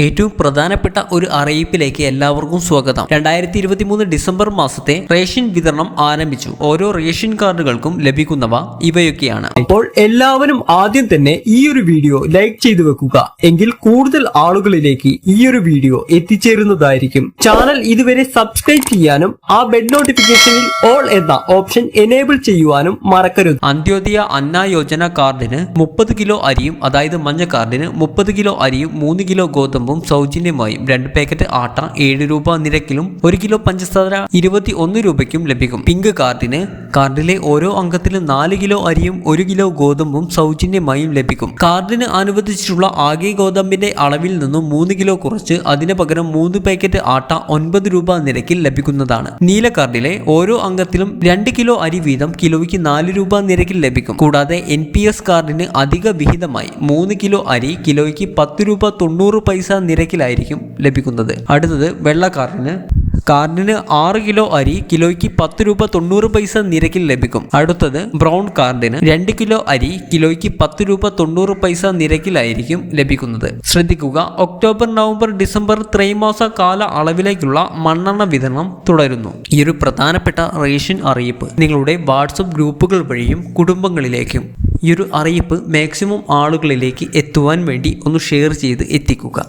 ഏറ്റവും പ്രധാനപ്പെട്ട ഒരു അറിയിപ്പിലേക്ക് എല്ലാവർക്കും സ്വാഗതം. രണ്ടായിരത്തി ഇരുപത്തി മൂന്ന് ഡിസംബർ മാസത്തെ റേഷൻ വിതരണം ആരംഭിച്ചു. ഓരോ റേഷൻ കാർഡുകൾക്കും ലഭിക്കുന്നവ ഇവയൊക്കെയാണ്. അപ്പോൾ എല്ലാവരും ആദ്യം തന്നെ ഈ ഒരു വീഡിയോ ലൈക്ക് ചെയ്തു വെക്കുക. എങ്കിൽ കൂടുതൽ ആളുകളിലേക്ക് ഈ ഒരു വീഡിയോ എത്തിച്ചേരുന്നതായിരിക്കും. ചാനൽ ഇതുവരെ സബ്സ്ക്രൈബ് ചെയ്യാനും ആ ബെഡ് നോട്ടിഫിക്കേഷനിൽ ഓൾ എന്ന ഓപ്ഷൻ എനേബിൾ ചെയ്യുവാനും മറക്കരുത്. അന്ത്യോദയ അന്ന യോജന കാർഡിന് മുപ്പത് കിലോ അരിയും അതായത് മഞ്ഞ കാർഡിന് മുപ്പത് കിലോ അരിയും മൂന്ന് കിലോ ഗോതമ്പും സൗജന്യമായും രണ്ട് പാക്കറ്റ് ആട്ട ഏഴ് രൂപ നിരക്കിലും ഒരു കിലോ പഞ്ചസാര ഇരുപത്തി ഒന്ന് രൂപയ്ക്കും ലഭിക്കും. പിങ്ക് കാർഡിന് കാർഡിലെ ഓരോ അംഗത്തിലും നാല് കിലോ അരിയും ഒരു കിലോ ഗോതമ്പും സൗജന്യമായും ലഭിക്കും. കാർഡിന് അനുവദിച്ചിട്ടുള്ള ആകെ ഗോതമ്പിന്റെ അളവിൽ നിന്നും മൂന്ന് കിലോ കുറച്ച് അതിന് പകരം മൂന്ന് പാക്കറ്റ് ആട്ട ഒൻപത് രൂപ നിരക്കിൽ ലഭിക്കുന്നതാണ്. നീല കാർഡിലെ ഓരോ അംഗത്തിലും രണ്ട് കിലോ അരി വീതം കിലോയ്ക്ക് നാല് രൂപ നിരക്കിൽ ലഭിക്കും. കൂടാതെ എൻ പി എസ് കാർഡിന് അധിക വിഹിതമായി മൂന്ന് കിലോ അരി കിലോയ്ക്ക് പത്ത് രൂപ തൊണ്ണൂറ് പൈസ നിരക്കിലായിരിക്കും ലഭിക്കുന്നത്. അടുത്തത് വെള്ള കാർഡിന് കാർഡിന് ആറ് കിലോ അരി കിലോയ്ക്ക് പത്ത് രൂപ തൊണ്ണൂറ് പൈസ നിരക്കിൽ ലഭിക്കും. അടുത്തത് ബ്രൗൺ കാർഡിന് രണ്ട് കിലോ അരി കിലോയ്ക്ക് പത്ത് രൂപ തൊണ്ണൂറ് പൈസ നിരക്കിലായിരിക്കും ലഭിക്കുന്നത്. ശ്രദ്ധിക്കുക ഒക്ടോബർ നവംബർ ഡിസംബർ ത്രൈമാസ കാല അളവിലേക്കുള്ള മണ്ണെണ്ണ വിതരണം തുടരുന്നു. ഈ ഒരു പ്രധാനപ്പെട്ട റേഷൻ അറിയിപ്പ് നിങ്ങളുടെ വാട്സപ്പ് ഗ്രൂപ്പുകൾ വഴിയും കുടുംബങ്ങളിലേക്കും ഈ ഒരു അറിയിപ്പ് മാക്സിമം ആളുകളിലേക്ക് എത്തുവാൻ വേണ്ടി ഒന്ന് ഷെയർ ചെയ്ത് എത്തിക്കുക.